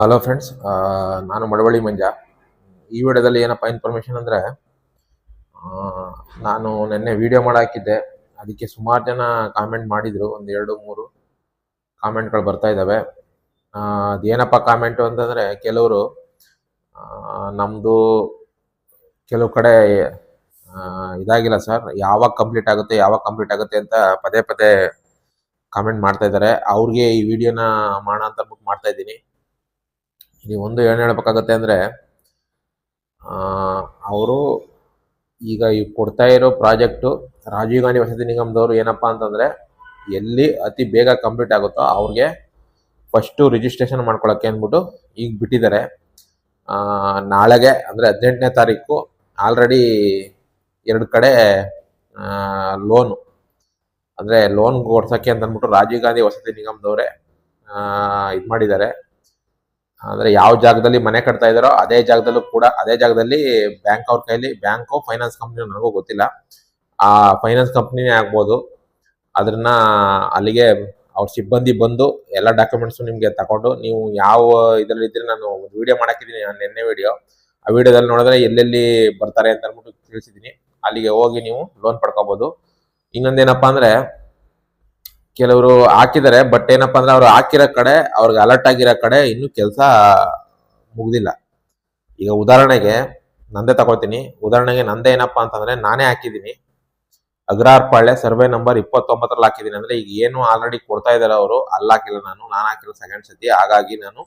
Hello friends ನಾನು ಮಡವಳ್ಳಿ ಮಂಜ. ಈ ವಿಡಿಯೋದಲ್ಲಿ ಏನಪ್ಪ ಇನ್ಫಾರ್ಮೇಷನ್ ಅಂದರೆ ನಾನು ನಿನ್ನೆ ವಿಡಿಯೋ ಮಾಡಾಕಿದ್ದೆ ಅದಕ್ಕೆ ಸುಮಾರು ಜನ ಕಾಮೆಂಟ್ ಮಾಡಿದರು. ಒಂದು ಎರಡು, ಮೂರು ಕಾಮೆಂಟ್ಗಳು ಬರ್ತಾ ಇದ್ದಾವೆ ಅದೇನಪ್ಪ ಕಾಮೆಂಟು ಅಂತಂದರೆ, ಕೆಲವರು ನಮ್ಮದು ಕೆಲವು ಕಡೆ ಇದಾಗಿಲ್ಲ ಸರ್ ಯಾವಾಗ ಕಂಪ್ಲೀಟ್ ಆಗುತ್ತೆ, ಯಾವಾಗ ಕಂಪ್ಲೀಟ್ ಆಗುತ್ತೆ ಅಂತ ಪದೇ ಪದೇ ಕಾಮೆಂಟ್ ಮಾಡ್ತಾ ಇದ್ದಾರೆ ಅವ್ರಿಗೆ ಈ ವಿಡಿಯೋನ ಮಾಡೋಣ ಅಂತ ಬುಕ್ ಮಾಡ್ತಾ ಇದ್ದೀನಿ. ನೀವು ಒಂದು ಏನು ಹೇಳ್ಬೇಕಾಗತ್ತೆ ಅಂದರೆ ಅವರು ಈಗ ಈ ಕೊಡ್ತಾ ಇರೋ ಪ್ರಾಜೆಕ್ಟು ರಾಜೀವ್ ಗಾಂಧಿ ವಸತಿ ನಿಗಮದವರು ಏನಪ್ಪ ಅಂತಂದರೆ, ಎಲ್ಲಿ ಅತಿ ಬೇಗ ಕಂಪ್ಲೀಟ್ ಆಗುತ್ತೋ ಅವ್ರಿಗೆ ಫಸ್ಟು ರಿಜಿಸ್ಟ್ರೇಷನ್ ಮಾಡ್ಕೊಳಕ್ಕೆ ಅಂದ್ಬಿಟ್ಟು ಈಗ ಬಿಟ್ಟಿದ್ದಾರೆ. ನಾಳೆಗೆ ಅಂದರೆ ಹದಿನೆಂಟನೇ ತಾರೀಕು ಆಲ್ರೆಡಿ ಎರಡು ಕಡೆ ಲೋನು ಅಂದರೆ ಲೋನ್ ಕೊಡ್ಸೋಕ್ಕೆ ಅಂತ ಅಂದ್ಬಿಟ್ಟು ರಾಜೀವ್ ಗಾಂಧಿ ವಸತಿ ನಿಗಮದವರೇ ಇದು ಮಾಡಿದ್ದಾರೆ. ಅಂದ್ರೆ ಯಾವ ಜಾಗದಲ್ಲಿ ಮನೆ ಕಟ್ತಾ ಇದಾರೋ ಅದೇ ಜಾಗದಲ್ಲೂ ಕೂಡ, ಅದೇ ಜಾಗದಲ್ಲಿ ಬ್ಯಾಂಕ್ ಅವ್ರ ಕೈಲಿ ಬ್ಯಾಂಕ್ ಫೈನಾನ್ಸ್ ಕಂಪ್ನಿ ನನಗೂ ಗೊತ್ತಿಲ್ಲ. ಆ ಫೈನಾನ್ಸ್ ಕಂಪ್ನಿನೇ ಆಗ್ಬೋದು. ಅದನ್ನ ಅಲ್ಲಿಗೆ ಅವ್ರ ಸಿಬ್ಬಂದಿ ಬಂದು ಎಲ್ಲ ಡಾಕ್ಯುಮೆಂಟ್ಸ್ ನಿಮ್ಗೆ ತಗೊಂಡು, ನೀವು ಯಾವ ಇದರಲ್ಲಿ ಇದ್ರೆ ನಾನು ಒಂದು ವಿಡಿಯೋ ಮಾಡಾಕಿದ್ದೀನಿ ನಾನು ನಿನ್ನೆ ವಿಡಿಯೋ ಆ ವಿಡಿಯೋದಲ್ಲಿ ನೋಡಿದ್ರೆ ಎಲ್ಲೆಲ್ಲಿ ಬರ್ತಾರೆ ಅಂತ ಅಂದ್ಬಿಟ್ಟು ತಿಳಿಸಿದ್ದೀನಿ. ಅಲ್ಲಿಗೆ ಹೋಗಿ ನೀವು ಲೋನ್ ಪಡ್ಕೋಬಹುದು ಇನ್ನೊಂದೇನಪ್ಪಾ ಅಂದ್ರೆ ಕೆಲವರು ಹಾಕಿದ್ದಾರೆ ಬಟ್ ಏನಪ್ಪ ಅಂದ್ರೆ ಅವ್ರು ಹಾಕಿರೋ ಕಡೆ, ಅವ್ರಿಗೆ ಅಲರ್ಟ್ ಆಗಿರೋ ಕಡೆ ಇನ್ನೂ ಕೆಲಸ ಮುಗ್ದಿಲ್ಲ. ಈಗ ಉದಾಹರಣೆಗೆ ನಂದೇ ತಗೊಳ್ತೀನಿ. ಉದಾಹರಣೆಗೆ ನಂದೇ ಏನಪ್ಪಾ ಅಂತಂದ್ರೆ ನಾನೇ ಹಾಕಿದ್ದೀನಿ. ಅಗ್ರಾರ್ ಪಾಳ್ಯ ಸರ್ವೆ ನಂಬರ್ ಇಪ್ಪತ್ತೊಂಬತ್ತರಲ್ಲಿ ಹಾಕಿದ್ದೀನಿ. ಅಂದ್ರೆ ಈಗ ಏನು ಆಲ್ರೆಡಿ ಕೊಡ್ತಾ ಇದ್ದಾರೆ ಅವರು, ಅಲ್ಲಿ ಹಾಕಿಲ್ಲ ನಾನು ನಾನು ಹಾಕಿಲ್ಲ ಸೆಕೆಂಡ್ ಸತಿ. ಹಾಗಾಗಿ ನಾನು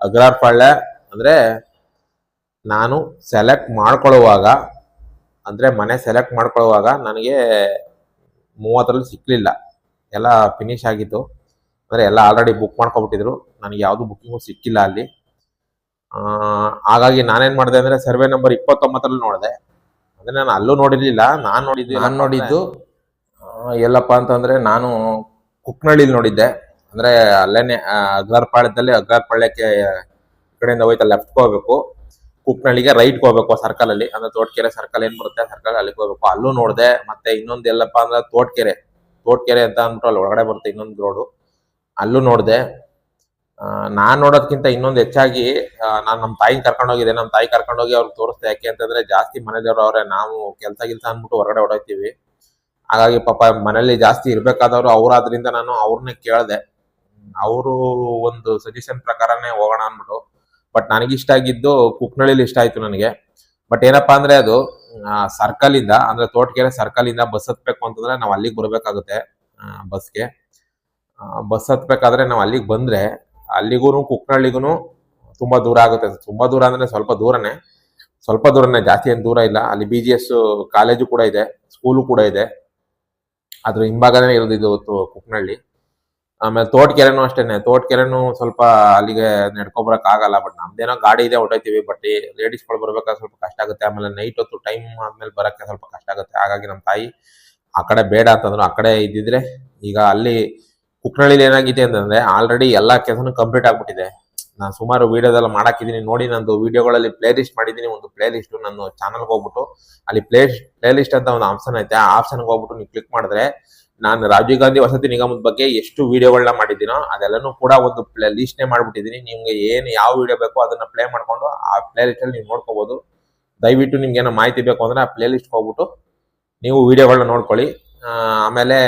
ಅಗ್ರಾರ್ ಪಾಳ್ಯ ಅಂದ್ರೆ ನಾನು ಸೆಲೆಕ್ಟ್ ಮಾಡ್ಕೊಳ್ಳುವಾಗ, ಅಂದ್ರೆ ಮನೆ ಸೆಲೆಕ್ಟ್ ಮಾಡ್ಕೊಳ್ಳುವಾಗ ನನಗೆ ಮೂವತ್ತರಲ್ಲಿ ಸಿಕ್ಲಿಲ್ಲ. ಎಲ್ಲ ಫಿನಿಶ್ ಆಗಿತ್ತು. ಅಂದರೆ ಎಲ್ಲ ಆಲ್ರೆಡಿ ಬುಕ್ ಮಾಡ್ಕೊಬಿಟ್ಟಿದ್ರು. ನನಗೆ ಯಾವುದು ಬುಕ್ಕಿಂಗು ಸಿಕ್ಕಿಲ್ಲ ಅಲ್ಲಿ. ಹಾಗಾಗಿ ನಾನೇನು ಮಾಡಿದೆ ಅಂದರೆ ಸರ್ವೆ ನಂಬರ್ ಇಪ್ಪತ್ತೊಂಬತ್ತರಲ್ಲಿ ನೋಡಿದೆ. ಅದನ್ನ ನಾನು ಅಲ್ಲೂ ನೋಡಿರಲಿಲ್ಲ ನಾನು ನೋಡಿದ್ದು ನಾನು ನೋಡಿದ್ದು ಎಲ್ಲಪ್ಪ ಅಂತಂದ್ರೆ ನಾನು ಕುಕ್ನಳ್ಳಿಲಿ ನೋಡಿದ್ದೆ. ಅಂದರೆ ಅಲ್ಲೇನೆ ಅಗ್ರಾರ್ಪಾಳ್ಯದಲ್ಲಿ ಅಗ್ರಾರ್ಪಾಳ್ಯಕ್ಕೆ ಈ ಕಡೆಯಿಂದ ಹೋಯ್ತಾ ಲೆಫ್ಟ್ಗೆ ಹೋಗ್ಬೇಕು. ಕುಕ್ನಳ್ಳಿಗೆ ರೈಟ್ ಹೋಗ್ಬೇಕು ಸರ್ಕಲಲ್ಲಿ ಅಂದ್ರೆ ತೋಟಕೆರೆ ಸರ್ಕಲ್ ಏನು ಬರುತ್ತೆ ಸರ್ಕಲ್ ಅಲ್ಲಿಗೆ ಹೋಗ್ಬೇಕು. ಅಲ್ಲೂ ನೋಡಿದೆ. ಮತ್ತೆ ಇನ್ನೊಂದು ಎಲ್ಲಪ್ಪ ಅಂದ್ರೆ ತೋಟಕೆರೆ. ತೋಟಕೆರೆ ಅಂತ ಅಂದ್ಬಿಟ್ಟು ಅಲ್ಲಿ ಒಳಗಡೆ ಬರುತ್ತೆ ಇನ್ನೊಂದು ರೋಡು ಅಲ್ಲೂ ನೋಡಿದೆ ನಾನು ನೋಡೋದಕ್ಕಿಂತ ಇನ್ನೊಂದು ಹೆಚ್ಚಾಗಿ ನಾನು ನಮ್ಮ ತಾಯಿನ ಕರ್ಕೊಂಡು ಹೋಗಿದ್ದೆ ನಮ್ಮ ತಾಯಿ ಕರ್ಕೊಂಡು ಹೋಗಿ ಅವ್ರಿಗೆ ತೋರಿಸ್ದೆ. ಯಾಕೆ ಅಂತಂದ್ರೆ ಜಾಸ್ತಿ ಮನೇಲಿರೋ ಅವರೇ, ನಾವು ಕೆಲಸ ಗಿಲ್ಸ ಅಂದ್ಬಿಟ್ಟು ಹೊರಗಡೆ ಹೊಡೋಯ್ತೀವಿ ಹಾಗಾಗಿ ಪಾಪ ಮನೇಲಿ ಜಾಸ್ತಿ ಇರ್ಬೇಕಾದವರು ಅವ್ರು ಆದ್ರಿಂದ ನಾನು ಅವ್ರನ್ನೇ ಕೇಳಿದೆ. ಅವರು ಒಂದು ಸಜೆಷನ್ ಪ್ರಕಾರನೇ ಹೋಗೋಣ ಅಂದ್ಬಿಟ್ಟು. ಬಟ್ ನನಗಿಷ್ಟ ಆಗಿದ್ದು ಕುಕ್ನಳ್ಳಿಲಿ ಇಷ್ಟ ಆಯ್ತು ನನಗೆ. ಬಟ್ ಏನಪ್ಪಾ ಅಂದ್ರೆ ಅದು ಸರ್ಕಲ್ ಇಂದ ಅಂದ್ರೆ ತೋಟಕೆರೆ ಸರ್ಕಲ್ ಇಂದ ಬಸ್ ಹತ್ಬೇಕು ಅಂತಂದ್ರೆ ನಾವು ಅಲ್ಲಿಗೆ ಬರ್ಬೇಕಾಗುತ್ತೆ ಬಸ್ಗೆ ಬಸ್ ಹತ್ಬೇಕಾದ್ರೆ ನಾವು ಅಲ್ಲಿಗೆ ಬಂದ್ರೆ ಅಲ್ಲಿಗೂ ಕುಕ್ನಳ್ಳಿಗೂ ತುಂಬಾ ದೂರ ಆಗುತ್ತೆ. ತುಂಬಾ ದೂರ ಅಂದ್ರೆ ಸ್ವಲ್ಪ ದೂರನೇ. ಸ್ವಲ್ಪ ದೂರನೇ, ಜಾಸ್ತಿ ಏನು ದೂರ ಇಲ್ಲ. ಅಲ್ಲಿ ಬಿ ಜಿ ಎಸ್ ಕಾಲೇಜು ಕೂಡ ಇದೆ ಸ್ಕೂಲು ಕೂಡ ಇದೆ. ಅದ್ರ ಹಿಂಭಾಗನೇ ಇರೋದು ಇದು ಕುಕ್ನಳ್ಳಿ. ಆಮೇಲೆ ತೋಟಕೆರೆನೂ ಅಷ್ಟೇನೆ. ತೋಟಕೆರೆನೂ ಸ್ವಲ್ಪ ಅಲ್ಲಿಗೆ ನಡ್ಕೊಬರಕ್ ಆಗಲ್ಲ ಬಟ್ ನಮ್ದೇನೋ ಗಾಡಿ ಇದೆ ಹೊಟ್ಟೋಯ್ತೀವಿ ಬಟ್ ಲೇಡೀಸ್ಗಳು ಬರ್ಬೇಕಾದ್ರೆ ಸ್ವಲ್ಪ ಕಷ್ಟ ಆಗುತ್ತೆ. ಆಮೇಲೆ ನೈಟ್ ಹೊತ್ತು ಟೈಮ್ ಆದ್ಮೇಲೆ ಬರಕ್ಕೆ ಸ್ವಲ್ಪ ಕಷ್ಟ ಆಗುತ್ತೆ. ಹಾಗಾಗಿ ನಮ್ಮ ತಾಯಿ ಆ ಕಡೆ ಬೇಡ ಅಂತಂದ್ರು. ಆ ಕಡೆ ಇದ್ದಿದ್ರೆ ಈಗ ಅಲ್ಲಿ ಕುಕ್ನಳ್ಳಿಲಿ ಏನಾಗಿದೆ ಅಂತಂದ್ರೆ ಆಲ್ರೆಡಿ ಎಲ್ಲಾ ಕೆಲಸನೂ ಕಂಪ್ಲೀಟ್ ಆಗ್ಬಿಟ್ಟಿದೆ. ನಾನು ಸುಮಾರು ವಿಡಿಯೋದೆಲ್ಲ ಮಾಡಾಕಿದ್ದೀನಿ ನೋಡಿ ನಂದು ವಿಡಿಯೋಗಳಲ್ಲಿ ಪ್ಲೇ ಲಿಸ್ಟ್ ಮಾಡಿದ್ದೀನಿ ಒಂದು ಪ್ಲೇ ಲಿಸ್ಟ್ ನನ್ನ ಚಾನಲ್ಗೆ ಹೋಗ್ಬಿಟ್ಟು, ಅಲ್ಲಿ ಪ್ಲೇ ಪ್ಲೇ ಲಿಸ್ಟ್ ಅಂತ ಒಂದು ಆಪ್ಷನ್ ಐತೆ. ಆ ಆಪ್ಷನ್ಗೆ ಹೋಗ್ಬಿಟ್ಟು ನೀವು ಕ್ಲಿಕ್ ಮಾಡಿದ್ರೆ ನಾನು ರಾಜೀವ್ ಗಾಂಧಿ ವಸತಿ ನಿಗಮದ ಬಗ್ಗೆ ಎಷ್ಟು ವಿಡಿಯೋಗಳನ್ನ ಮಾಡಿದ್ದೀನೋ ಅದೆಲ್ಲನೂ ಕೂಡ ಒಂದು ಪ್ಲೇ ಲಿಸ್ಟ್ನೇ ಮಾಡ್ಬಿಟ್ಟಿದ್ದೀನಿ. ನಿಮ್ಗೆ ಏನು ಯಾವ ವಿಡಿಯೋ ಬೇಕೋ ಅದನ್ನ ಪ್ಲೇ ಮಾಡ್ಕೊಂಡು ಆ ಪ್ಲೇ ಲಿಸ್ಟಲ್ಲಿ ನೀವು ನೋಡ್ಕೋಬೋದು. ದಯವಿಟ್ಟು ನಿಮ್ಗೆ ಏನೋ ಮಾಹಿತಿ ಬೇಕು ಅಂದ್ರೆ ಆ ಪ್ಲೇ ಲಿಸ್ಟ್ಗೆ ಹೋಗ್ಬಿಟ್ಟು ನೀವು ವಿಡಿಯೋಗಳನ್ನ ನೋಡ್ಕೊಳ್ಳಿ. ಆಮೇಲೆ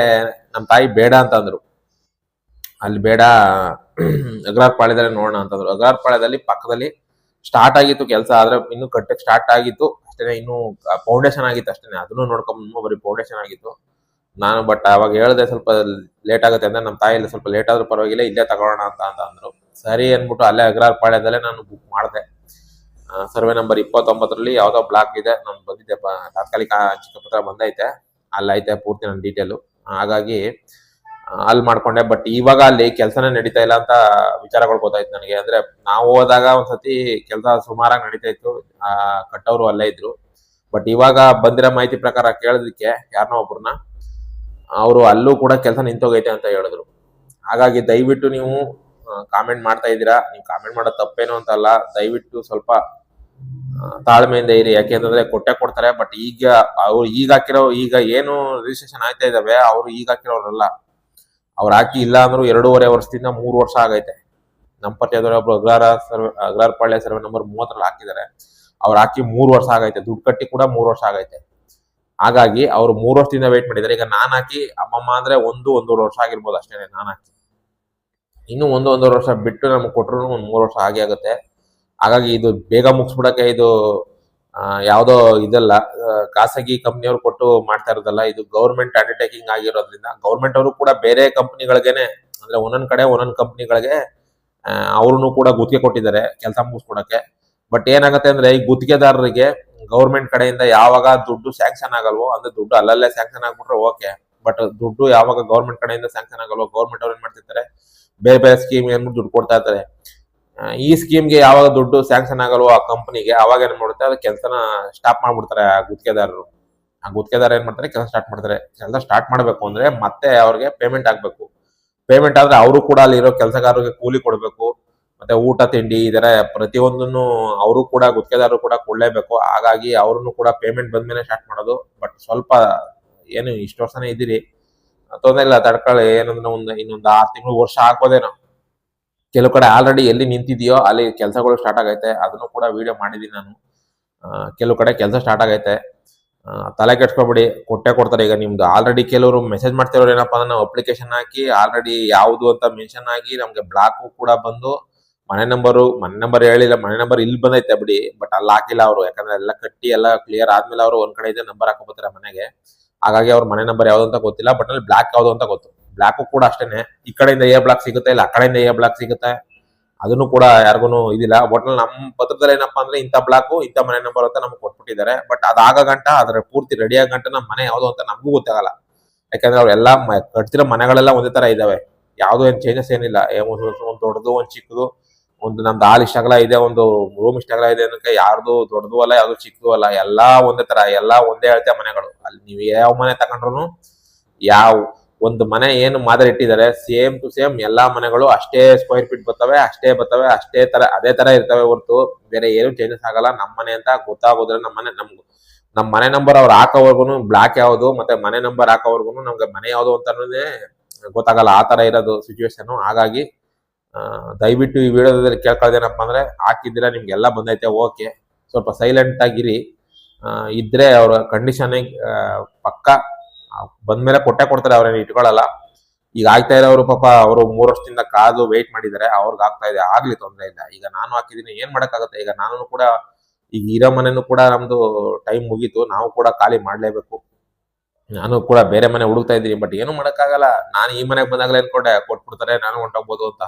ನಮ್ಮ ತಾಯಿ ಬೇಡ ಅಂತ ಅಲ್ಲಿ ಬೇಡ ಅಗ್ರಾರ್ ಪಾಳ್ಯದಲ್ಲಿ ನೋಡೋಣ ಅಂತಂದ್ರು ಅಗ್ರಾರ್ ಪಾಳ್ಯದಲ್ಲಿ ಪಕ್ಕದಲ್ಲಿ ಸ್ಟಾರ್ಟ್ ಆಗಿತ್ತು ಕೆಲಸ, ಆದ್ರೆ ಇನ್ನೂ ಕಟ್ಟಕ್ಕೆ ಸ್ಟಾರ್ಟ್ ಆಗಿತ್ತು. ಅಷ್ಟೇ ಇನ್ನೂ ಫೌಂಡೇಶನ್ ಆಗಿತ್ತು ಅಷ್ಟೇ ಅದನ್ನು ನೋಡ್ಕೊಂಡು ಬರೀ ಫೌಂಡೇಶನ್ ಆಗಿತ್ತು. ನಾನು ಬಟ್ ಅವಾಗ ಹೇಳ್ದೆ ಸ್ವಲ್ಪ ಲೇಟ್ ಆಗುತ್ತೆ ಅಂದ್ರೆ ನಮ್ಮ ತಾಯಿ ಸ್ವಲ್ಪ ಲೇಟ್ ಆದ್ರೂ ಪರವಾಗಿಲ್ಲ, ಇಲ್ಲೇ ತಗೊಳ್ಳೋಣ ಅಂತ ಅಂತ ಅಂದ್ರು. ಸರಿ ಅಂದ್ಬಿಟ್ಟು ಅಲ್ಲೇ ಅಗ್ರಾರ್ ಪಾಳ್ಯದಲ್ಲೇ ನಾನು ಬುಕ್ ಮಾಡಿದೆ. ಸರ್ವೆ ನಂಬರ್ ಇಪ್ಪತ್ತೊಂಬತ್ತರಲ್ಲಿ ಯಾವುದೋ ಬ್ಲಾಕ್ ಇದೆ ನಾನು ಬಂದಿದ್ದೆ ತಾತ್ಕಾಲಿಕ ತಾತ್ಕಾಲಿಕ ಚಿಕ್ಕಪತ್ರ ಬಂದೈತೆ. ಅಲ್ಲೈತೆ ಪೂರ್ತಿ ನನ್ನ ಡೀಟೇಲು ಹಾಗಾಗಿ ಅಲ್ಲಿ ಮಾಡ್ಕೊಂಡೆ ಬಟ್ ಇವಾಗ ಅಲ್ಲಿ ಕೆಲಸನೇ ನಡೀತಾ ಇಲ್ಲ ಅಂತ ವಿಚಾರಗಳು ಗೊತ್ತಾಯ್ತು ನನಗೆ. ಅಂದ್ರೆ ನಾವು ಹೋದಾಗ ಒಂದ್ಸತಿ ಕೆಲಸ ಸುಮಾರಾಗಿ ನಡೀತಾ ಇತ್ತು. ಕಟ್ಟವರು ಅಲ್ಲೇ ಇದ್ರು. ಬಟ್ ಇವಾಗ ಬಂದಿರೋ ಮಾಹಿತಿ ಪ್ರಕಾರ ಕೇಳೋದಕ್ಕೆ ಯಾರನ್ನೋ ಒಬ್ರನ್ನ ಅವರು ಅಲ್ಲೂ ಕೂಡ ಕೆಲಸ ನಿಂತೋಗೈತೆ ಅಂತ ಹೇಳಿದ್ರು. ಹಾಗಾಗಿ ದಯವಿಟ್ಟು ನೀವು ಕಾಮೆಂಟ್ ಮಾಡ್ತಾ ಇದ್ದೀರಾ? ನೀವು ಕಾಮೆಂಟ್ ಮಾಡೋ ತಪ್ಪೇನು ಅಂತಲ್ಲ ದಯವಿಟ್ಟು ಸ್ವಲ್ಪ ತಾಳ್ಮೆಯಿಂದ ಇರಿ. ಯಾಕೆಂತಂದ್ರೆ ಕೊಟ್ಟೆ ಕೊಡ್ತಾರೆ ಬಟ್ ಈಗ ಅವ್ರು ಈಗ ಹಾಕಿರೋ, ಈಗ ಏನು ರಿಜಿಸ್ಟ್ರೇಷನ್ ಆಯ್ತಾ ಇದಾವೆ ಅವ್ರು ಈಗ ಹಾಕಿರೋರಲ್ಲ. ಅವ್ರು ಹಾಕಿ ಇಲ್ಲ ಅಂದ್ರೂ ಎರಡೂವರೆ ವರ್ಷದಿಂದ ಮೂರು ವರ್ಷ ಆಗೈತೆ. ನಮ್ಮ ಪರಿಚಯದವರು ಒಬ್ರು Agrara survey Agrara Palya survey number ಮೂವತ್ತರಲ್ಲಿ ಹಾಕಿದ್ದಾರೆ. ಅವ್ರು ಹಾಕಿ ಮೂರು ವರ್ಷ ಆಗೈತೆ. ದುಡ್ಡು ಕಟ್ಟಿ ಕೂಡ ಮೂರು ವರ್ಷ ಆಗೈತೆ. ಹಾಗಾಗಿ ಅವ್ರು ಮೂರು ವರ್ಷದಿಂದ ವೇಟ್ ಮಾಡಿದ್ದಾರೆ. ಈಗ ನಾನು ಹಾಕಿ ಅಮ್ಮಮ್ಮ ಅಂದ್ರೆ ಒಂದು, ಒಂದೂವರೆ ವರ್ಷ ಆಗಿರ್ಬೋದು ಅಷ್ಟೇ ನಾನು ಹಾಕಿ. ಇನ್ನು ಒಂದು, ಒಂದೂವರೆ ವರ್ಷ ಬಿಟ್ಟು ನಮ್ಗೆ ಕೊಟ್ರು ಒಂದು ಮೂರು ವರ್ಷ ಆಗಿ ಆಗುತ್ತೆ. ಹಾಗಾಗಿ ಇದು ಬೇಗ ಮುಗಿಸ್ಬಿಡಕ್ಕೆ ಇದು ಯಾವುದೋ ಇದಲ್ಲ ಖಾಸಗಿ ಕಂಪ್ನಿಯವ್ರು ಕೊಟ್ಟು ಮಾಡ್ತಾ ಇರೋದಲ್ಲ, ಇದು ಗೌರ್ಮೆಂಟ್ ಅಂಡರ್ಟೇಕಿಂಗ್ ಆಗಿರೋದ್ರಿಂದ ಗೌರ್ಮೆಂಟ್ ಅವರು ಕೂಡ ಬೇರೆ ಕಂಪ್ನಿಗಳಿಗೆನೆ, ಅಂದ್ರೆ ಒಂದೊಂದ್ ಕಡೆ ಒಂದೊಂದ್ ಕಂಪ್ನಿಗಳಿಗೆ ಅವ್ರನ್ನು ಕೂಡ ಗುತ್ತಿಗೆ ಕೊಟ್ಟಿದ್ದಾರೆ ಕೆಲಸ ಮುಗಿಸ್ಕೊಡಕ್ಕೆ. ಬಟ್ ಏನಾಗುತ್ತೆ ಅಂದ್ರೆ ಈ ಗುತ್ತಿಗೆದಾರರಿಗೆ ಗೌರ್ಮೆಂಟ್ ಕಡೆಯಿಂದ ಯಾವಾಗ ದುಡ್ಡು ಸ್ಯಾಂಕ್ಷನ್ ಆಗಲ್ವೋ, ಅಂದ್ರೆ ದುಡ್ಡು ಅಲ್ಲಲ್ಲೇ ಸ್ಯಾಂಕ್ಷನ್ ಆಗ್ಬಿಟ್ರೆ ಓಕೆ ಬಟ್ ದುಡ್ಡು ಯಾವಾಗ ಗೌರ್ಮೆಂಟ್ ಕಡೆಯಿಂದ ಸ್ಯಾಂಕ್ಷನ್ ಆಗಲ್ವೋ ಗೌರ್ಮೆಂಟ್ ಅವ್ರು ಏನ್ ಮಾಡ್ತಿರ್ತಾರೆ? ಬೇರೆ ಬೇರೆ ಸ್ಕೀಮ್ ಏನ್ಬಿಟ್ಟು ದುಡ್ಡು ಕೊಡ್ತಾ ಇರ್ತಾರೆ. ಈ ಸ್ಕೀಮ್ಗೆ ಯಾವಾಗ ದುಡ್ಡು ಸ್ಯಾಂಕ್ಷನ್ ಆಗಲ್ವೋ ಆ ಕಂಪನಿಗೆ ಅವಾಗ ಏನ್ ಮಾಡುತ್ತೆ ಅದು ಕೆಲಸನ ಸ್ಟಾಪ್ ಮಾಡ್ಬಿಡ್ತಾರೆ ಆ ಗುತ್ತಿಗೆದಾರರು. ಆ ಗುತ್ತಿಗೆದಾರ ಏನ್ ಮಾಡ್ತಾರೆ? ಕೆಲಸ ಸ್ಟಾರ್ಟ್ ಮಾಡ್ತಾರೆ. ಕೆಲಸ ಸ್ಟಾರ್ಟ್ ಮಾಡ್ಬೇಕು ಅಂದ್ರೆ ಮತ್ತೆ ಅವ್ರಿಗೆ ಪೇಮೆಂಟ್ ಆಗ್ಬೇಕು. ಪೇಮೆಂಟ್ ಆದ್ರೆ ಅವರು ಕೂಡ ಅಲ್ಲಿರೋ ಕೆಲಸಗಾರರಿಗೆ ಕೂಲಿ ಕೊಡ್ಬೇಕು. ಮತ್ತೆ ಊಟ, ತಿಂಡಿ ಇದರ ಪ್ರತಿಯೊಂದನ್ನು ಅವರು ಕೂಡ ಗುತ್ತಿಗೆದಾರರು ಕೂಡ ಕೊಡ್ಲೇಬೇಕು. ಹಾಗಾಗಿ ಅವ್ರನ್ನು ಕೂಡ ಪೇಮೆಂಟ್ ಬಂದ್ಮೇಲೆ ಸ್ಟಾರ್ಟ್ ಮಾಡೋದು. ಬಟ್ ಸ್ವಲ್ಪ ಏನು ಇಷ್ಟು ವರ್ಷನೇ ಇದ್ದೀರಿ. ತೊಂದರೆ ಇಲ್ಲ, ತಡ್ಕೊಳ್ಳಿ. ಏನಂದ್ರೆ ಒಂದು ಇನ್ನೊಂದು ಆರು ತಿಂಗಳು ವರ್ಷ ಹಾಕೋದೇನೋ ಕೆಲವು ಕಡೆ ಆಲ್ರೆಡಿ ಎಲ್ಲಿ ನಿಂತಿದೆಯೋ ಅಲ್ಲಿ ಕೆಲಸಗಳು ಸ್ಟಾರ್ಟ್ ಆಗೈತೆ. ಅದನ್ನು ಕೂಡ ವಿಡಿಯೋ ಮಾಡಿದ್ದೀನಿ ನಾನು. ಕೆಲವು ಕಡೆ ಕೆಲಸ ಸ್ಟಾರ್ಟ್ ಆಗೈತೆ. ತಲೆ ಕೆಡ್ಸ್ಕೊಬಿಡಿ. ಕೊಟ್ಟೆ ಕೊಡ್ತಾರೆ. ಈಗ ನಿಮ್ದು ಆಲ್ರೆಡಿ ಕೆಲವರು ಮೆಸೇಜ್ ಮಾಡ್ತಿರೋರು ಏನಪ್ಪಾ ಅಂದ್ರೆ ನಾವು ಅಪ್ಲಿಕೇಶನ್ ಹಾಕಿ ಆಲ್ರೆಡಿ ಯಾವುದು ಅಂತ ಮೆನ್ಷನ್ ಆಗಿ ನಮಗೆ ಬ್ಲಾಕು ಕೂಡ ಬಂದು ಮನೆ ನಂಬರು ಮನೆ ನಂಬರ್ ಹೇಳಿಲ್ಲ, ಮನೆ ನಂಬರ್ ಇಲ್ಲಿ ಬಂದೈತೆ ಬಿಡಿ ಬಟ್ ಅಲ್ಲಿ ಹಾಕಿಲ್ಲ ಅವರು. ಯಾಕಂದ್ರೆ ಎಲ್ಲ ಕಟ್ಟಿ ಎಲ್ಲ ಕ್ಲಿಯರ್ ಆದ್ಮೇಲೆ ಅವರು ಒಂದ್ ಕಡೆ ಇದೆ ನಂಬರ್ ಹಾಕೋತಾರೆ ಮನೆಗೆ. ಹಾಗಾಗಿ ಅವ್ರ ಮನೆ ನಂಬರ್ ಯಾವ್ದು ಅಂತ ಗೊತ್ತಿಲ್ಲ ಬಟ್ ಅಲ್ಲಿ ಬ್ಲಾಕ್ ಯಾವ್ದು ಅಂತ ಗೊತ್ತು. ಬ್ಲಾಕು ಕೂಡ ಅಷ್ಟೇನೆ. ಈ ಕಡೆಯಿಂದ ಎ ಬ್ಲಾಕ್ ಸಿಗುತ್ತೆ, ಇಲ್ಲ ಆ ಕಡೆಯಿಂದ ಎ ಬ್ಲಾಕ್ ಸಿಗುತ್ತೆ. ಅದನ್ನು ಕೂಡ ಯಾರಿಗೂ ಇದಿಲ್ಲ. ಒಟ್ನಲ್ಲಿ ನಮ್ಮ ಪತ್ರದಲ್ಲಿ ಏನಪ್ಪಾ ಅಂದ್ರೆ ಇಂಥ ಬ್ಲಾಕು ಇಂಥ ಮನೆ ನಂಬರ್ ಅಂತ ನಮ್ಗೆ ಕೊಟ್ಬಿಟ್ಟಿದ್ದಾರೆ. ಬಟ್ ಅದಾಗ ಗಂಟ, ಅದ್ರ ಪೂರ್ತಿ ರೆಡಿ ಆಗ ಗಂಟ ನಮ್ಮ ಮನೆ ಯಾವ್ದು ಅಂತ ನಮಗೂ ಗೊತ್ತಾಗಲ್ಲ. ಯಾಕಂದ್ರೆ ಅವ್ರೆಲ್ಲ ಕಟ್ತಿರೋ ಮನೆಗಳೆಲ್ಲ ಒಂದೇ ತರ ಇದಾವೆ. ಯಾವ್ದು ಏನು ಚೇಂಜಸ್ ಏನಿಲ್ಲ. ಒಂದ್ ದೊಡ್ಡದು, ಒಂದು ಚಿಕ್ಕದು ಒಂದು ನಮ್ದು ಹಾಲ್ ಇಷ್ಟಾಗಲ ಇದೆ ಒಂದು ರೂಮ್ ಇಷ್ಟಾಗಲ ಇದೆ ಅನ್ನಕ್ಕೆ ಯಾರ್ದು ದೊಡ್ಡದು ಅಲ್ಲ ಯಾವ್ದು ಚಿಕ್ಕದು ಅಲ್ಲ. ಎಲ್ಲಾ ಒಂದೇ ತರ, ಎಲ್ಲಾ ಒಂದೇ ಹೇಳ್ತೇವೆ ಮನೆಗಳು. ಅಲ್ಲಿ ನೀವು ಯಾವ ಮನೆ ತಗೊಂಡ್ರು ಯಾವ ಒಂದು ಮನೆ ಏನು ಮಾದರಿ ಇಟ್ಟಿದ್ದಾರೆ ಸೇಮ್ ಟು ಸೇಮ್ ಎಲ್ಲಾ ಮನೆಗಳು ಅಷ್ಟೇ ಸ್ಕ್ವೇರ್ ಫೀಟ್ ಬರ್ತವೆ, ಅಷ್ಟೇ ಬರ್ತವೆ, ಅಷ್ಟೇ ತರ, ಅದೇ ತರ ಇರ್ತವೆ ಹೊರತು ಬೇರೆ ಏನು ಚೇಂಜಸ್ ಆಗಲ್ಲ. ನಮ್ಮ ಮನೆ ಅಂತ ಗೊತ್ತಾಗೋದ್ರೆ ನಮ್ಮ ಮನೆ ನಮ್ ನಮ್ಮ ಮನೆ ನಂಬರ್ ಅವ್ರು ಹಾಕೋವರ್ಗು ಬ್ಲಾಕ್ ಯಾವುದು, ಮತ್ತೆ ಮನೆ ನಂಬರ್ ಹಾಕೋವರ್ಗು ನಮ್ಗೆ ಮನೆ ಯಾವ್ದು ಅಂತ ಗೊತ್ತಾಗಲ್ಲ. ಆ ತರ ಇರೋದು ಸಿಚುವೇಶನ್ ಹಾಗಾಗಿ ದಯವಿಟ್ಟು ಈ ವಿಡಿಯೋದಲ್ಲಿ ಕೇಳ್ಕೊಳ್ಳೋದೇನಪ್ಪ ಅಂದ್ರೆ ಹಾಕಿದ್ದೀರಾ ನಿಮ್ಗೆಲ್ಲ ಬಂದೈತೆ, ಓಕೆ. ಸ್ವಲ್ಪ ಸೈಲೆಂಟ್ ಆಗಿರಿ ಇದ್ರೆ ಅವ್ರ ಕಂಡೀಷನ್ ಪಕ್ಕ ಬಂದ ಬಂದ್ಮೇಲೆ ಕೊಟ್ಟೆ ಕೊಡ್ತಾರೆ, ಅವ್ರೇನು ಇಟ್ಕೊಳ್ಳಲ್ಲ ಈಗ ಆಗ್ತಾ ಇರೋರು ಪಾಪ, ಅವರು ಮೂರು ವರ್ಷದಿಂದ ಕಾದು ವೆಯ್ಟ್ ಮಾಡಿದ್ದಾರೆ, ಅವ್ರಿಗೆ ಆಗ್ತಾ ಇದೆ, ಆಗ್ಲಿ ತೊಂದರೆ ಇಲ್ಲ. ಈಗ ನಾನು ಹಾಕಿದೀನಿ ಏನ್ ಮಾಡೋಕ್ಕಾಗುತ್ತೆ? ಈಗ ನಾನು ಕೂಡ, ಈಗ ಇರೋ ಮನೆನೂ ಕೂಡ ನಮ್ದು ಟೈಮ್ ಮುಗೀತು, ನಾವು ಕೂಡ ಖಾಲಿ ಮಾಡ್ಲೇಬೇಕು. ನಾನು ಕೂಡ ಬೇರೆ ಮನೆ ಹುಡುಕ್ತಾ ಇದ್ದೀನಿ ಬಟ್ ಏನು ಮಾಡೋಕ್ಕಾಗಲ್ಲ. ನಾನು ಈ ಮನೆಗೆ ಬಂದಾಗಲೇ ಅನ್ಕೊಂಡೆ, ಕೊಟ್ಬಿಡ್ತಾರೆ, ನಾನು ಹೊಂಟೋಗ್ಬೋದು ಅಂತ.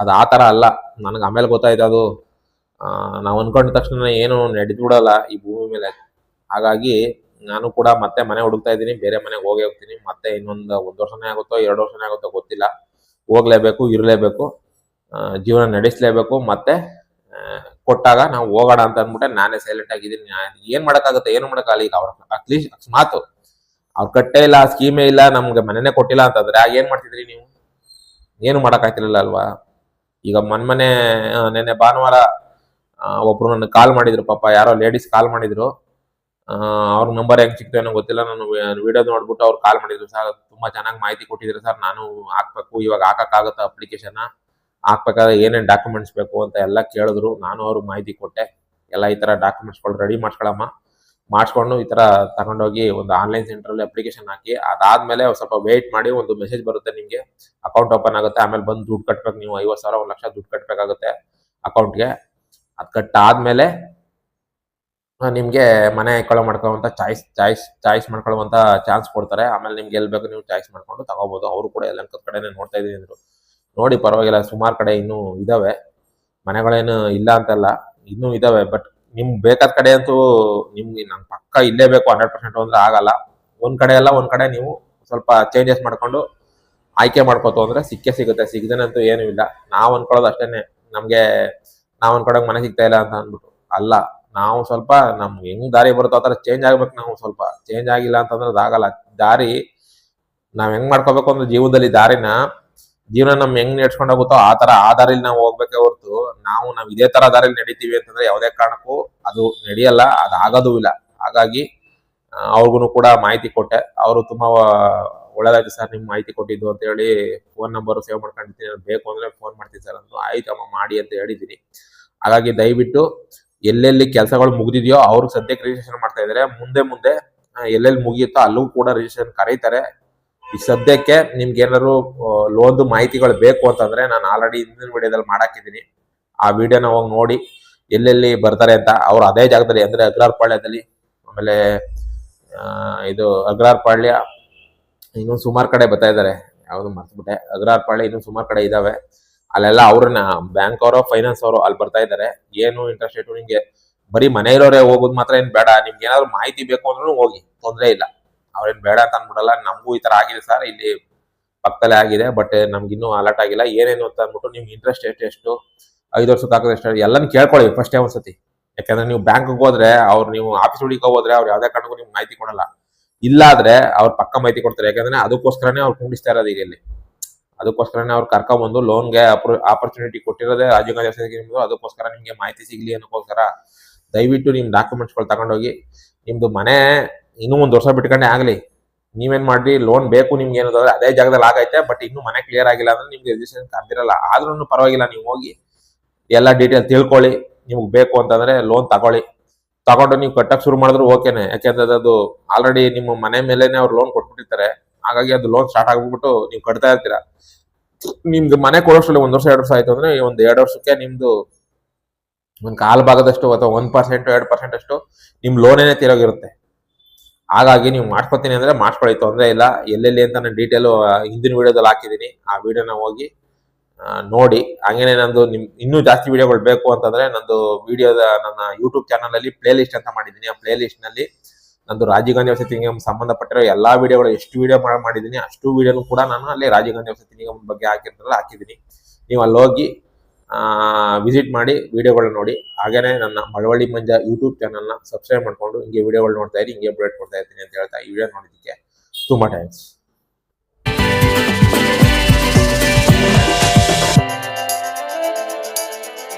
ಅದು ಆ ಥರ ಅಲ್ಲ. ನನಗೆ ಆಮೇಲೆ ಗೊತ್ತಾಯ್ತು ಅದು. ನಾವು ಅಂದ್ಕೊಂಡ ತಕ್ಷಣ ಏನು ನಡೆದು ಬಿಡಲ್ಲ ಈ ಭೂಮಿ ಮೇಲೆ. ಹಾಗಾಗಿ ನಾನು ಕೂಡ ಮತ್ತೆ ಮನೆ ಹುಡುಕ್ತಾ ಇದ್ದೀನಿ, ಬೇರೆ ಮನೆಗೆ ಹೋಗಿ ಹೋಗ್ತೀನಿ. ಮತ್ತೆ ಇನ್ನೊಂದು ಒಂದು ವರ್ಷನೇ ಆಗುತ್ತೋ, ಎರಡು ವರ್ಷನೇ ಆಗುತ್ತೋ ಗೊತ್ತಿಲ್ಲ. ಹೋಗ್ಲೇಬೇಕು, ಇರಲೇಬೇಕು ಜೀವನ ನಡೆಸಲೇಬೇಕು. ಮತ್ತೆ ಕೊಟ್ಟಾಗ ನಾವು ಹೋಗೋಣ ಅಂತ ಅಂದ್ಬಿಟ್ಟೆ ನಾನೇ ಸೈಲೆಂಟ್ ಆಗಿದ್ದೀನಿ. ಏನು ಮಾಡೋಕ್ಕಾಗುತ್ತೆ, ಏನು ಮಾಡೋಕ್ಕಾಗಲಿ ಈಗ ಅವ್ರ ಅಟ್ಲೀಸ್ಟ್ ಅಕಸ್ಮಾತ್ ಅವ್ರು ಕಟ್ಟೇ ಇಲ್ಲ ಸ್ಕೀಮೇ ಇಲ್ಲ, ನಮ್ಗೆ ಮನೆನೇ ಕೊಟ್ಟಿಲ್ಲ ಅಂತಂದ್ರೆ, ಏನ್ ಮಾಡ್ತಿದ್ರಿ ನೀವು? ಏನು ಮಾಡೋಕ್ಕಾಗ್ತಿರಲಿಲ್ಲ ಅಲ್ವಾ? ಈಗ ಮೊನ್ನೆ ನೆನ್ನೆ ಭಾನುವಾರ ಒಬ್ರು ನನಗೆ ಕಾಲ್ ಮಾಡಿದ್ರು, ಪಾಪ ಯಾರೋ ಲೇಡೀಸ್ ಕಾಲ್ ಮಾಡಿದ್ರು. ಅವ್ರ ನಂಬರ್ ಹೆಂಗ್ ಸಿಕ್ತು ಏನೋ ಗೊತ್ತಿಲ್ಲ, ನಾನು ವಿಡಿಯೋ ನೋಡ್ಬಿಟ್ಟು ಅವ್ರು ಕಾಲ್ ಮಾಡಿದ್ರು. ಸರ್, ತುಂಬಾ ಚೆನ್ನಾಗಿ ಮಾಹಿತಿ ಕೊಟ್ಟಿದ್ರು ಸರ್, ನಾನು ಹಾಕ್ಬೇಕು, ಇವಾಗ ಹಾಕಕ್ಕಾಗತ್ತಾ ಅಪ್ಲಿಕೇಶನ್ ಹಾಕ್ಬೇಕಾದ್ರೆ ಏನೇನ್ ಡಾಕ್ಯುಮೆಂಟ್ಸ್ ಬೇಕು? ಅಂತ ಎಲ್ಲ ಕೇಳಿದ್ರು. ನಾನು ಅವ್ರಿಗೆ ಮಾಹಿತಿ ಕೊಟ್ಟೆ. ಎಲ್ಲ ಈ ತರ ಡಾಕ್ಯುಮೆಂಟ್ಸ್ಗಳು ರೆಡಿ ಮಾಡ್ಕೊಳಮ್ಮ ಮಾಡಿಸ್ಕೊಂಡು ಈ ತರ ತಗೊಂಡೋಗಿ ಒಂದು ಆನ್ಲೈನ್ ಸೆಂಟ್ರಲ್ಲಿ ಅಪ್ಲಿಕೇಶನ್ ಹಾಕಿ, ಅದಾದ್ಮೇಲೆ ಸ್ವಲ್ಪ ವೇಟ್ ಮಾಡಿ ಒಂದು ಮೆಸೇಜ್ ಬರುತ್ತೆ ನಿಮ್ಗೆ. ಅಕೌಂಟ್ ಓಪನ್ ಆಗುತ್ತೆ, ಆಮೇಲೆ ಬಂದು ದುಡ್ಡು ಕಟ್ಬೇಕು ನೀವು, ಐವತ್ತು ಸಾವಿರ, ಒಂದು ಲಕ್ಷ ದುಡ್ಡು ಕಟ್ಬೇಕಾಗುತ್ತೆ ಅಕೌಂಟ್ಗೆ ಅದು ಕಟ್ಟಾದ್ಮೇಲೆ ನಿಮ್ಗೆ ಮನೆ ಇಟ್ಕೊಳ್ಳೋ ಮಾಡ್ಕೊಳ್ಳುವಂತ ಚಾಯ್ಸ್ ಚಾಯ್ಸ್ ಚಾಯ್ಸ್ ಮಾಡ್ಕೊಳ್ಳುವಂತ ಚಾನ್ಸ್ ಕೊಡ್ತಾರೆ. ಆಮೇಲೆ ನಿಮ್ಗೆ ಎಲ್ಲಿ ಬೇಕು ನೀವು ಚಾಯ್ಸ್ ಮಾಡ್ಕೊಂಡು ತಗೋಬಹುದು ಅವರು ಕೂಡ ಎಲ್ಲ ಕಡೆ ನೋಡ್ತಾ ಇದೀನಿ ಅಂದ್ರು. ನೋಡಿ ಪರವಾಗಿಲ್ಲ, ಸುಮಾರು ಕಡೆ ಇನ್ನೂ ಇದಾವೆ. ಮನೆಗಳೇನು ಇಲ್ಲ ಅಂತಲ್ಲ, ಇನ್ನೂ ಇದಾವೆ ಬಟ್ ನಿಮ್ಗೆ ಬೇಕಾದ ಕಡೆ ಅಂತೂ ನಿಮ್ಗೆ ನಂಗೆ ಪಕ್ಕ ಇಲ್ಲೇ ಬೇಕು ಹಂಡ್ರೆಡ್ ಪರ್ಸೆಂಟ್ ಅಂದ್ರೆ ಆಗಲ್ಲ. ಒಂದ್ ಕಡೆ ಎಲ್ಲ ಒಂದ್ ಕಡೆ ನೀವು ಸ್ವಲ್ಪ ಚೇಂಜಸ್ ಮಾಡ್ಕೊಂಡು ಆಯ್ಕೆ ಮಾಡ್ಕೋತು ಅಂದ್ರೆ ಸಿಕ್ಕೇ ಸಿಗುತ್ತೆ. ಸಿಗದೇನಂತೂ ಏನೂ ಇಲ್ಲ. ನಾವು ಅಂದ್ಕೊಳ್ಳೋದು ಅಷ್ಟೇನೆ. ನಮಗೆ ನಾವು ಅನ್ಕೊಳಕ್ ಮನೆ ಸಿಗ್ತಾ ಇಲ್ಲ ಅಂತ ಅಂದ್ಬಿಟ್ಟು. ಅಲ್ಲ, ನಾವು ಸ್ವಲ್ಪ ನಮ್ಗೆ ಹೆಂಗ್ ದಾರಿ ಬರುತ್ತೋ ಆ ಥರ ಚೇಂಜ್ ಆಗ್ಬೇಕು ನಾವು ಸ್ವಲ್ಪ. ಚೇಂಜ್ ಆಗಿಲ್ಲ ಅಂತಂದ್ರೆ ಅದಾಗಲ್ಲ ದಾರಿ ನಾವು ಹೆಂಗ್ ಮಾಡ್ಕೋಬೇಕು ಅಂದ್ರೆ ಜೀವನದಲ್ಲಿ ದಾರಿನ? ಜೀವನ ನಮ್ ಹೆಂಗ್ ನಡ್ಸ್ಕೊಂಡ್ ಹೋಗುತ್ತೋ ಆ ತರ ಆ ದಾರಿಲಿ ನಾವು ಹೋಗ್ಬೇಕೆ ಹೊರತು ನಾವು ನಾವ್ ಇದೇ ತರ ದಾರಿಲಿ ನಡೀತೀವಿ ಅಂತಂದ್ರೆ ಯಾವುದೇ ಕಾರಣಕ್ಕೂ ಅದು ನಡೆಯಲ್ಲ, ಅದು ಆಗೋದು ಇಲ್ಲ. ಹಾಗಾಗಿ ಅವ್ರಿಗೂ ಕೂಡ ಮಾಹಿತಿ ಕೊಟ್ಟೆ. ಅವರು ತುಂಬಾ ಒಳ್ಳೇದಾಯ್ತು ಸರ್ ನಿಮ್ ಮಾಹಿತಿ ಕೊಟ್ಟಿದ್ದು ಅಂತ ಹೇಳಿ ಫೋನ್ ನಂಬರ್ ಸೇವ್ ಮಾಡ್ಕೊಂಡಿರ್ತೀನಿ. ಬೇಕು ಅಂದ್ರೆ ಫೋನ್ ಮಾಡ್ತೀನಿ ಸರ್ ಅಂತ ಆಯ್ತಮ್ಮ ಮಾಡಿ ಅಂತ ಹೇಳಿದ್ದೀನಿ. ಹಾಗಾಗಿ ದಯವಿಟ್ಟು ಎಲ್ಲೆಲ್ಲಿ ಕೆಲಸಗಳು ಮುಗಿದಿದೆಯೋ ಅವ್ರಿಗೆ ಸದ್ಯಕ್ಕೆ ರಿಜಿಸ್ಟ್ರೇಷನ್ ಮಾಡ್ತಾ ಇದ್ದಾರೆ ಮುಂದೆ ಮುಂದೆ ಎಲ್ಲೆಲ್ಲಿ ಮುಗಿಯುತ್ತೋ ಅಲ್ಲೂ ಕೂಡ ರಿಜಿಸ್ಟ್ರೇಷನ್ ಕರೀತಾರೆ. ಈ ಸದ್ಯಕ್ಕೆ ನಿಮ್ಗೆ ಏನಾದ್ರು ಲೋನ್ದು ಮಾಹಿತಿಗಳು ಬೇಕು ಅಂತಂದ್ರೆ ನಾನು ಆಲ್ರೆಡಿ ಹಿಂದಿನ ವಿಡಿಯೋದಲ್ಲಿ ಮಾಡಾಕಿದ್ದೀನಿ. ಆ ವಿಡಿಯೋನ ಹೋಗಿ ನೋಡಿ, ಎಲ್ಲೆಲ್ಲಿ ಬರ್ತಾರೆ ಅಂತ. ಅವ್ರು ಅದೇ ಜಾಗದಲ್ಲಿ, ಅಂದ್ರೆ ಅಗ್ರಾರ್ ಪಾಳ್ಯದಲ್ಲಿ ಆಮೇಲೆ ಇದು ಅಗ್ರಾರ್ ಪಾಳ್ಯ ಇನ್ನೊಂದು ಸುಮಾರು ಕಡೆ ಬರ್ತಾ ಇದ್ದಾರೆ. ಯಾವ್ದು ಮರ್ತ್ಬಿಟ್ಟೆ. ಅಗ್ರಾರ್ ಪಾಳ್ಯ ಇನ್ನೊಂದು ಸುಮಾರು ಕಡೆ ಇದಾವೆ. ಅಲ್ಲೆಲ್ಲ ಅವ್ರನ್ನ ಬ್ಯಾಂಕ್ ಅವರು ಫೈನಾನ್ಸ್ ಅವರು ಅಲ್ಲಿ ಬರ್ತಾ ಇದ್ದಾರೆ. ಏನು ಇಂಟ್ರೆಸ್ಟ್ ರೇಟು ನಿಮಗೆ, ಬರೀ ಮನೆ ಇರೋರೇ ಹೋಗೋದು ಮಾತ್ರ ಏನು ಬೇಡ. ನಿಮ್ಗೆ ಏನಾದ್ರು ಮಾಹಿತಿ ಬೇಕು ಅಂದ್ರೂ ಹೋಗಿ, ತೊಂದರೆ ಇಲ್ಲ. ಅವ್ರೇನ್ ಬೇಡ ಅಂತ ಅನ್ಬಿಡಲ್ಲ ನಮಗೂ ಈ ತರ ಆಗಿದೆ ಸರ್. ಇಲ್ಲಿ ಪಕ್ಕದಲ್ಲೇ ಆಗಿದೆ, ಬಟ್ ನಮ್ಗೆ ಇನ್ನೂ ಅಲರ್ಟ್ ಆಗಿಲ್ಲ. ಏನೇನು ಅಂತ ಅಂದ್ಬಿಟ್ಟು ನಿಮ್ಗೆ ಇಂಟ್ರೆಸ್ಟ್ ಎಷ್ಟು ಎಷ್ಟು, ಐದು ವರ್ಷಕ್ಕೆ ಹಾಕೋದು ಎಷ್ಟು ಎಲ್ಲಾನು ಕೇಳ್ಕೊಳ್ಳಿ ಫಸ್ಟೇ ಒಂದ್ಸತಿ. ಯಾಕಂದ್ರೆ ನೀವು ಬ್ಯಾಂಕ್ಗೆ ಹೋದ್ರೆ ಅವ್ರು ನೀವು ಆಫೀಸ್ ಹುಡುಗ ಹೋದ್ರೆ ಅವ್ರು ಯಾವ್ದೇ ಕಾರಣಕ್ಕೂ ನಿಮ್ಗೆ ಮಾಹಿತಿ ಕೊಡಲ್ಲ. ಇಲ್ಲಾದ್ರೆ ಅವ್ರು ಪಕ್ಕ ಮಾಹಿತಿ ಕೊಡ್ತಾರೆ. ಯಾಕಂದ್ರೆ ಅದಕ್ಕೋಸ್ಕರನೇ ಅವ್ರು ಕುಂಡಿಸ್ತಾ ಇರೋದು ಇಲ್ಲಿ. ಅದಕ್ಕೋಸ್ಕರನೇ ಅವ್ರು ಕರ್ಕೊಂಡ್ಬಂದು ಲೋನ್ಗೆ ಆಪರ್ಚುನಿಟಿ ಕೊಟ್ಟಿರೋದೇ ರಾಜೀವ್ ಗಾಂಧಿ ನಿಮ್ದು ಅದಕ್ಕೋಸ್ಕರ ನಿಮಗೆ ಮಾಹಿತಿ ಸಿಗಲಿ ಅನ್ನೋಕ್ಕೋಸ್ಕರ ದಯವಿಟ್ಟು ನಿಮ್ಮ ಡಾಕ್ಯುಮೆಂಟ್ಸ್ಗಳು ತಗೊಂಡೋಗಿ. ನಿಮ್ಮದು ಮನೆ ಇನ್ನೂ ಒಂದು ವರ್ಷ ಬಿಟ್ಕೊಂಡೆ ಆಗಲಿ. ನೀವೇನು ಮಾಡ್ರಿ ಲೋನ್ ಬೇಕು ನಿಮ್ಗೆ ಏನಂದ್ರೆ ಅದೇ ಜಾಗದಲ್ಲಿ ಆಗೈತೆ ಬಟ್ ಇನ್ನೂ ಮನೆ ಕ್ಲಿಯರ್ ಆಗಿಲ್ಲ ಅಂದ್ರೆ ನಿಮ್ಗೆ ರಿಜಿಸ್ಟ್ರೇಷನ್ ತಂದಿರಲ್ಲ ಆದ್ರೂ ಪರವಾಗಿಲ್ಲ, ನೀವು ಹೋಗಿ ಎಲ್ಲ ಡೀಟೇಲ್ ತಿಳ್ಕೊಳ್ಳಿ. ನಿಮ್ಗೆ ಬೇಕು ಅಂತಂದ್ರೆ ಲೋನ್ ತಗೊಳ್ಳಿ. ತಗೊಂಡು ನೀವು ಕಟ್ಟಕ್ಕೆ ಶುರು ಮಾಡಿದ್ರು ಓಕೆನೆ. ಯಾಕೆಂದ್ರೆ ಅದು ಆಲ್ರೆಡಿ ನಿಮ್ಮ ಮನೆ ಮೇಲೆನೆ ಅವ್ರು ಲೋನ್ ಕೊಟ್ಬಿಟ್ಟಿರ್ತಾರೆ. ಹಾಗಾಗಿ ಅದು ಲೋನ್ ಸ್ಟಾರ್ಟ್ ಆಗ್ಬಿಟ್ಟು ನೀವು ಕಟ್ತಾ ಇರ್ತೀರಾ. ನಿಮ್ದು ಮನೆ ಕೊಡೋಷ್ಟರಲ್ಲಿ ಒಂದು ವರ್ಷ, ಎರಡು ವರ್ಷ ಆಯ್ತು ಅಂದ್ರೆ ಒಂದ್ ಎರಡು ವರ್ಷಕ್ಕೆ ನಿಮ್ದು ಒಂದ್ ಕಾಲ್ ಭಾಗದಷ್ಟು ಅಥವಾ ಒಂದ್ ಪರ್ಸೆಂಟ್ ಎರಡು ಪರ್ಸೆಂಟ್ ಅಷ್ಟು ನಿಮ್ ಲೋನೇನೆ ತೀರೋಗಿರುತ್ತೆ. ಹಾಗಾಗಿ ನೀವು ಮಾಡ್ಕೊತೀನಿ ಅಂದ್ರೆ ಮಾಡ್ಕೊಳ್ಳಿ ತೊಂದರೆ ಇಲ್ಲ. ಎಲ್ಲೆಲ್ಲಿ ಅಂತ ನಾನು ಡೀಟೇಲು ಹಿಂದಿನ ವಿಡಿಯೋದಲ್ಲಿ ಹಾಕಿದ್ದೀನಿ ಆ ವಿಡಿಯೋನ ಹೋಗಿ ನೋಡಿ. ಹಂಗೇನೆ ನಂದು ನಿಮ್, ಇನ್ನೂ ಜಾಸ್ತಿ ವಿಡಿಯೋಗಳು ಬೇಕು ಅಂತಂದ್ರೆ ನಂದು ವಿಡಿಯೋದ ನನ್ನ ಯೂಟ್ಯೂಬ್ ಚಾನಲ್ ಅಲ್ಲಿ ಪ್ಲೇ ಲಿಸ್ಟ್ ಅಂತ ಮಾಡಿದ್ದೀನಿ ಆ ಪ್ಲೇ ಲಿಸ್ಟ್ನಲ್ಲಿ ನಂದು ರಾಜೀವ್ ಗಾಂಧಿ ವಸತಿ ನಿಗಮ ಸಂಬಂಧಪಟ್ಟಿರೋ ಎಲ್ಲಾ ವಿಡಿಯೋಗಳು ಎಷ್ಟು ವಿಡಿಯೋ ಮಾಡಿದ್ದೀನಿ ಅಷ್ಟು ವಿಡಿಯೋನು ಕೂಡ ನಾನು ಅಲ್ಲಿ ರಾಜೀವ್ ಗಾಂಧಿ ವಸತಿ ನಿಗಮ ಬಗ್ಗೆ ಹಾಕಿರ್ತಾರಲ್ಲ ಹಾಕಿದ್ದೀನಿ ನೀವು ಅಲ್ಲಿ ಹೋಗಿ ವಿಸಿಟ್ ಮಾಡಿ ವಿಡಿಯೋಗಳನ್ನ ನೋಡಿ. ಹಾಗೇನೇ ನನ್ನ ಮಳವಳ್ಳಿ ಮಂಜ ಯೂಟ್ಯೂಬ್ ಚಾನಲ್ನ ಸಬ್ಸ್ಕ್ರೈಬ್ ಮಾಡಿಕೊಂಡು ಹಿಂಗೆ ವಿಡಿಯೋಗಳು ನೋಡ್ತಾ ಇರಿ, ಹಿಂಗೆ ಅಪ್ಡೇಟ್ ಕೊಡ್ತಾ ಇರ್ತೀನಿ ಅಂತ ಹೇಳ್ತಾ ಈ ವಿಡಿಯೋ ನೋಡಿದ್ದಕ್ಕೆ ತುಂಬ ಟೈಮ್ಸ್